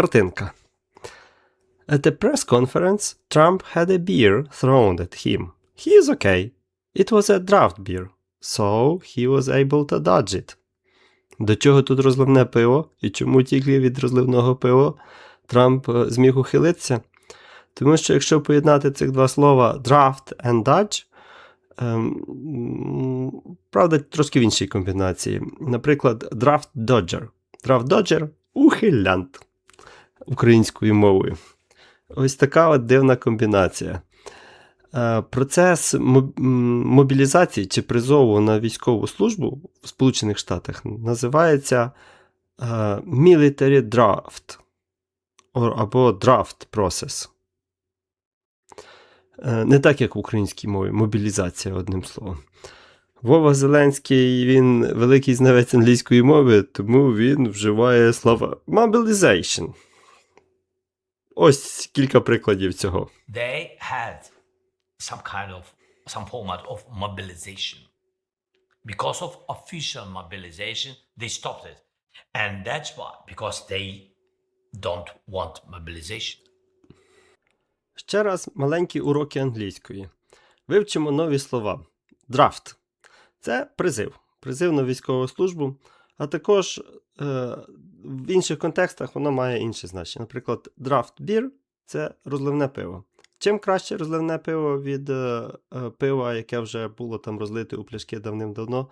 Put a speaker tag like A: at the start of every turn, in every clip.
A: Картинка. At the press conference, Trump had a beer thrown at him. He is okay. It was a draft beer, so he was able to dodge it. До чого тут розливне пиво? І чому тільки від розливного пива Трамп е, зміг ухилитися? Тому що якщо поєднати цих два слова draft and dodge, ем, правда, трошки в іншій комбінації. Наприклад, draft dodger. Draft dodger – ухилянт українською мовою. Ось така от дивна комбінація. Е, Процес мобілізації чи призову на військову службу в Сполучених Штатах називається е, Military Draft або Draft Process. Е, Не так, як в українській мові, мобілізація, одним словом. Вова Зеленський, він великий знавець англійської мови, тому він вживає слова mobilization. Ось кілька прикладів цього.
B: they had some kind of some format of mobilization. Because of official mobilization, they stopped it. And that's why, because they don't want mobilization.
A: Ще раз маленькі уроки англійської. Вивчимо нові слова. Драфт це призив. Призив на військову службу, а також е, в інших контекстах воно має інше значення. Наприклад, драфт бір це розливне пиво. Чим краще розливне пиво від е, е, пива, яке вже було там розлите у пляшки давним-давно,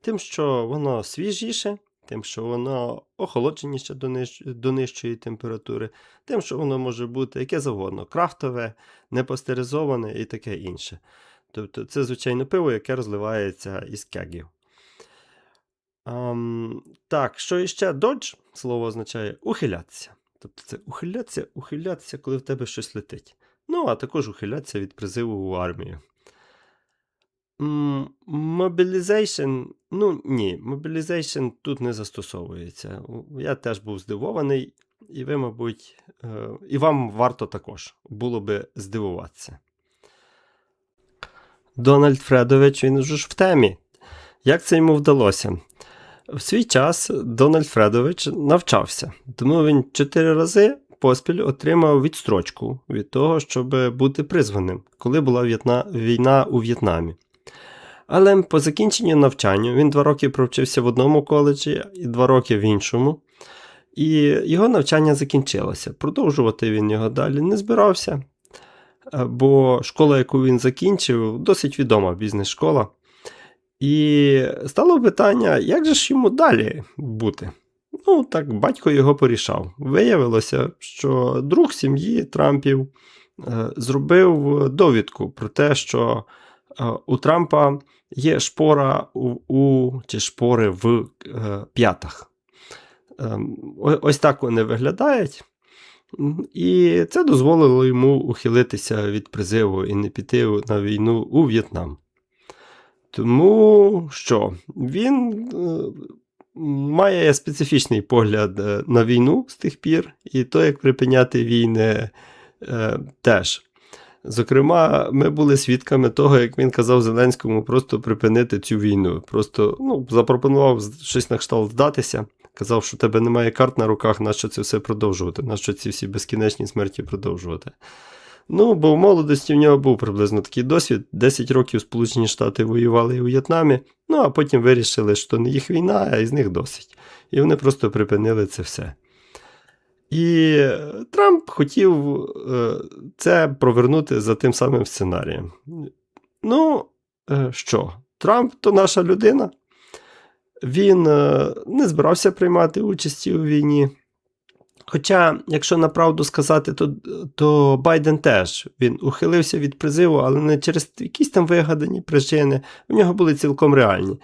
A: тим, що воно свіжіше, тим, що воно охолодженіше до, ниж... до нижчої температури, тим, що воно може бути яке завгодно, крафтове, непастеризоване і таке інше. Тобто це, звичайно, пиво, яке розливається із кегів. Ам, так, що іще додж слово означає ухилятися. Тобто це ухилятися, ухилятися, коли в тебе щось летить. Ну, а також ухилятися від призиву в армію. М, Mobilization, ну ні, mobilization тут не застосовується. Я теж був здивований, і ви, мабуть, е, і вам варто також було би здивуватися. Дональд Фредович, він вже ж в темі. Як це йому вдалося? В свій час Дональд Фредович навчався, тому він чотири рази поспіль отримав відстрочку від того, щоб бути призваним, коли була війна у В'єтнамі. Але по закінченню навчання він два роки провчився в одному коледжі і два роки в іншому. І його навчання закінчилося. Продовжувати він його далі не збирався, бо школа, яку він закінчив, досить відома бізнес-школа. І стало питання, як же ж йому далі бути? Ну, так батько його порішав. Виявилося, що друг сім'ї Трампів е, зробив довідку про те, що е, у Трампа є шпора у, у чи шпори в е, п'ятах. Ем, ось так вони виглядають. І це дозволило йому ухилитися від призиву і не піти на війну у В'єтнам. Тому що він е, має специфічний погляд е, на війну з тих пір, і то, як припиняти війни, е, теж. Зокрема, ми були свідками того, як він казав Зеленському просто припинити цю війну. Просто ну, запропонував щось на кшталт здатися. Казав, що в тебе немає карт на руках, нащо це все продовжувати, нащо ці всі безкінечні смерті продовжувати. Ну, бо в молодості в нього був приблизно такий досвід. 10 років Сполучені Штати воювали у В'єтнамі, ну а потім вирішили, що не їх війна, а із них досить. І вони просто припинили це все. І Трамп хотів е, це провернути за тим самим сценарієм. Ну, е, що, Трамп то наша людина. Він е, не збирався приймати участі у війні. Хоча, якщо на правду сказати, то, то Байден теж він ухилився від призиву, але не через якісь там вигадані причини. У нього були цілком реальні.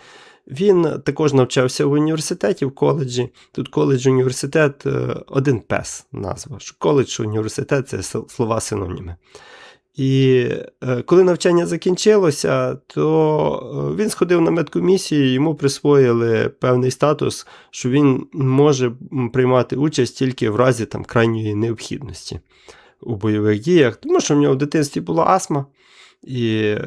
A: Він також навчався в університеті, в коледжі. Тут коледж університет е, один пес назва. Коледж університет це слова синоніми. І е, коли навчання закінчилося, то е, він сходив на медкомісію, йому присвоїли певний статус, що він може приймати участь тільки в разі там, крайньої необхідності у бойових діях, тому що в нього в дитинстві була астма, і е,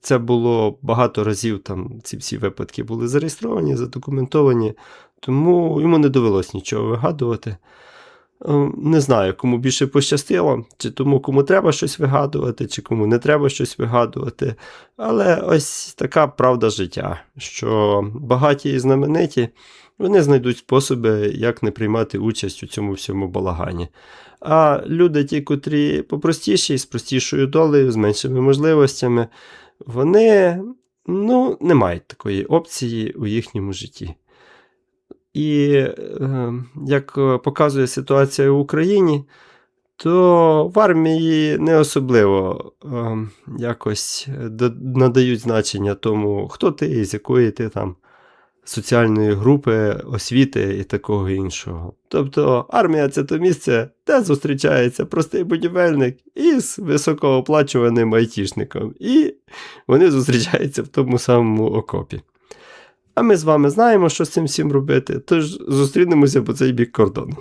A: це було багато разів. Там ці всі випадки були зареєстровані, задокументовані, тому йому не довелось нічого вигадувати. Е, Не знаю, кому більше пощастило, чи тому, кому треба щось вигадувати, чи кому не треба щось вигадувати. Але ось така правда життя, що багаті і знамениті вони знайдуть способи, як не приймати участь у цьому всьому балагані. А люди, ті, котрі попростіші, з простішою долею, з меншими можливостями, вони ну, не мають такої опції у їхньому житті. І е, як е, показує ситуація в Україні, то в армії не особливо е, якось надають значення тому, хто ти, з якої ти там соціальної групи, освіти і такого іншого. Тобто армія це то місце, де зустрічається простий будівельник із високооплачуваним айтішником, і вони зустрічаються в тому самому окопі. А ми з вами знаємо, що з цим всім робити, тож зустрінемося по цей бік кордону.